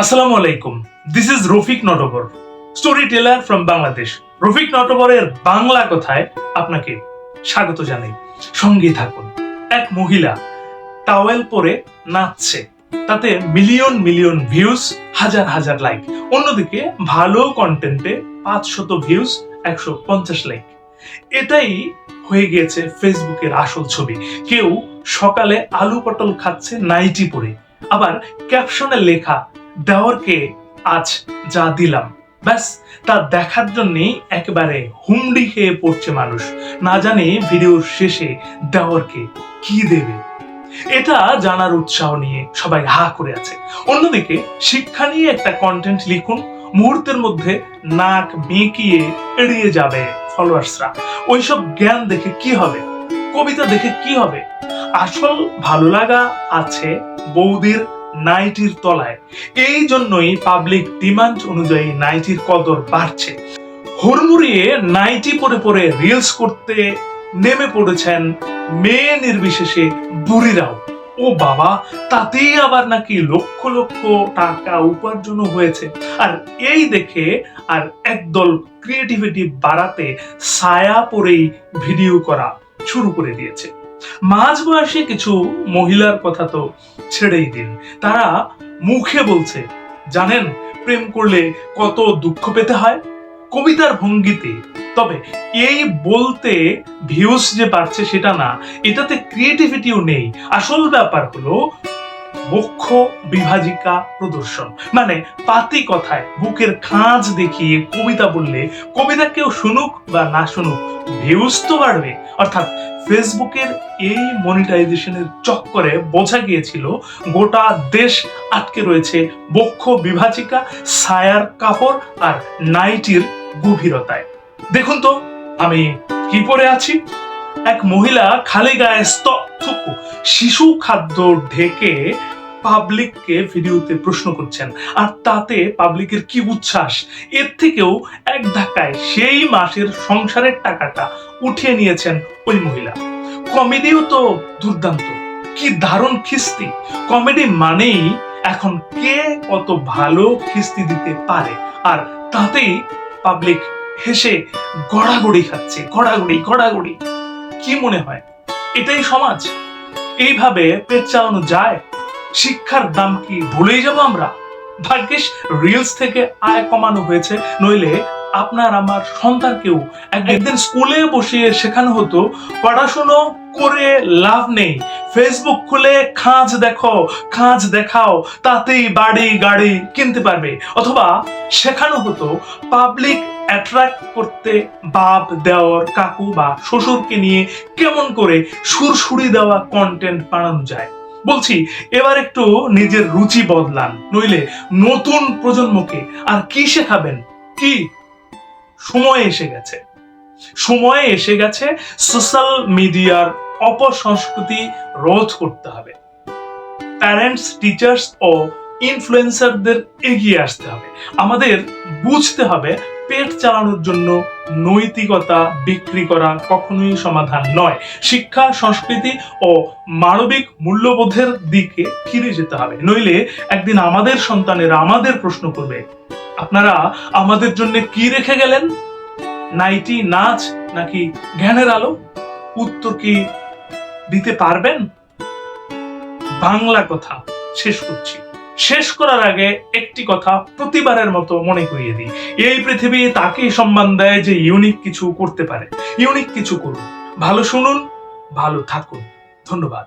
আসসালামু আলাইকুম। This is Rafiq Natbar story teller from Bangladesh Rafiq নটবরের Bangla কথায় আপনাকে স্বাগত জানাই। সঙ্গে থাকুন। এক মহিলা টাওয়েল পরে নাচছে। তাতে মিলিয়ন মিলিয়ন ভিউজ হাজার হাজার লাইক অন্যদিকে ভালো কন্টেন্টে পাঁচশত ভিউজ একশো পঞ্চাশ লাইক এটাই হয়ে গিয়েছে ফেসবুকের আসল ছবি। কেউ সকালে আলু পটল খাচ্ছে নাইটি পরে। আবার ক্যাপশনে লেখা দেওয়ারকে আজ যা দিলাম। ব্যাস, তা দেখার জন্যই একেবারে হুমড়ি খেয়ে পড়ছে মানুষ। না জানে ভিডিওর শেষে দেওয়ারকে কি দেবে। এটা জানার উৎসাহ নিয়ে সবাই হা করে আছে। অন্যদিকে শিক্ষা নিয়ে একটা কন্টেন্ট লিখুন, মুহূর্তের মধ্যে নাক বেঁকিয়ে এড়িয়ে যাবে ফলোয়ার্সরা ওইসব জ্ঞান দেখে কি হবে? কবিতা দেখে কি হবে? আসল ভালো লাগা আছে বৌদির নাইটির তলায়। এই জন্যই পাবলিক ডিমান্ড অনুযায়ী নাইটির কদর বাড়ছে। হুড়মুড়িয়ে নাইটি পরে পরে রিলস করতে নেমে পড়েছেন মেয়ে নির্বিশেষে বুড়িরাও। ও বাবা, তাতেই আবার নাকি লক্ষ লক্ষ টাকা উপার্জন হয়েছে। আর এই দেখে আর একদল ক্রিয়েটিভিটি বাড়াতে ছায়া পরেই ভিডিও করা শুরু করে দিয়েছে। মাঝবয়সী কিছু মহিলার কথা তো ছেড়েই দিন। তারা মুখে বলছে, জানেন, প্রেম করলে কত দুঃখ পেতে হয়? কবিতার ভঙ্গিতে। তবে এই বলতে ভিউস যে বাড়ছে সেটা না, এটাতে ক্রিয়েটিভিটিও নেই। আসল ব্যাপার হলো বক্ষ বিভাজিকা প্রদর্শন। মানে পাতি কথায় বুকের খাঁজ দেখিয়ে কবিতা বললে কবিতা কেউ শুনুক বা না শুনুক ভিউজ তো বাড়বে। অর্থাৎ ফেসবুকের এই মনিটাইজেশনের চক্করে বোঝা গিয়েছিল, গোটা দেশ আটকে রয়েছে বক্ষ বিভাজিকা, সায়ার কাপড় আর নাইটির গভীরতায়। দেখুন তো, আমি কি পরে আছি? এক মহিলা খালি গায়ে স্তব্ধ, শিশু খাদ্য ঢেকে পাবলিককে ভিডিওতে প্রশ্ন করছেন, আর তাতে পাবলিকের কি উচ্ছ্বাস? এর থেকেও এক ধাক্কায় সেই মাসের সংসারের টাকাটা উঠিয়ে নিয়েছেন ওই মহিলা। কমেডিও তো দুর্দান্ত, কি দারুণ খিস্তি। কমেডি মানেই এখন কে কত ভালো খিস্তি দিতে পারে, আর তাতেই পাবলিক হেসে গড়াগড়ি খাচ্ছে, গড়াগড়ি গড়াগড়ি। কি মনে হয়? এটাই সমাজ? এইভাবে পেট চালানো যায়? শিক্ষার দাম কি ভুলেই যাব আমরা? ভাগ্যিস রিলস থেকে আয় কমানো হয়েছে, নইলে আপনার আমার সন্তানকেও একদিন স্কুলে বসিয়ে শেখানো হতো, পড়াশুনো করে লাভ নেই ফেসবুক খুলে খাঁজ দেখো, খাঁজ দেখাও, তাতেই বাড়ি গাড়ি কিনতে পারবে। অথবা শেখানো হতো, পাবলিক অ্যাট্রাক্ট করতে বাপ দেওয়ার কাকু বা শ্বশুরকে নিয়ে কেমন করে সুরসুরি দেওয়া কন্টেন্ট বানানো যায়? বলছি, এবার একটু নিজের রুচি বদলান, নইলে নতুন প্রজন্মকে আর কি শেখাবেন কি? সময় এসে গেছে। সময় এসে গেছে সোশ্যাল মিডিয়ার অপসংস্কৃতি রোধ করতে হবে। প্যারেন্টস টিচার্স ও ইনফ্লুয়েন্সারদের এগিয়ে আসতে হবে। আমাদের বুঝতে হবে পেট চালানোর জন্য নৈতিকতা বিক্রি করা কখনোই সমাধান নয়। শিক্ষা, সংস্কৃতি ও মানবিক মূল্যবোধের দিকে ফিরে যেতে হবে। নইলে একদিন আমাদের সন্তানেরা আমাদের প্রশ্ন করবে, আপনারা আমাদের জন্য কি রেখে গেলেন? নাইটি, নাচ নাকি জ্ঞানের আলো? উত্তর কি দিতে পারবেন? বাংলা কথা শেষ করছি। শেষ করার আগে একটি কথা প্রতিবারের মতো মনে করিয়ে দিই। এই পৃথিবী তাকেই সম্মান দেয় যে ইউনিক কিছু করতে পারে। ইউনিক কিছু করুন। ভালো শুনুন, ভালো থাকুন। ধন্যবাদ।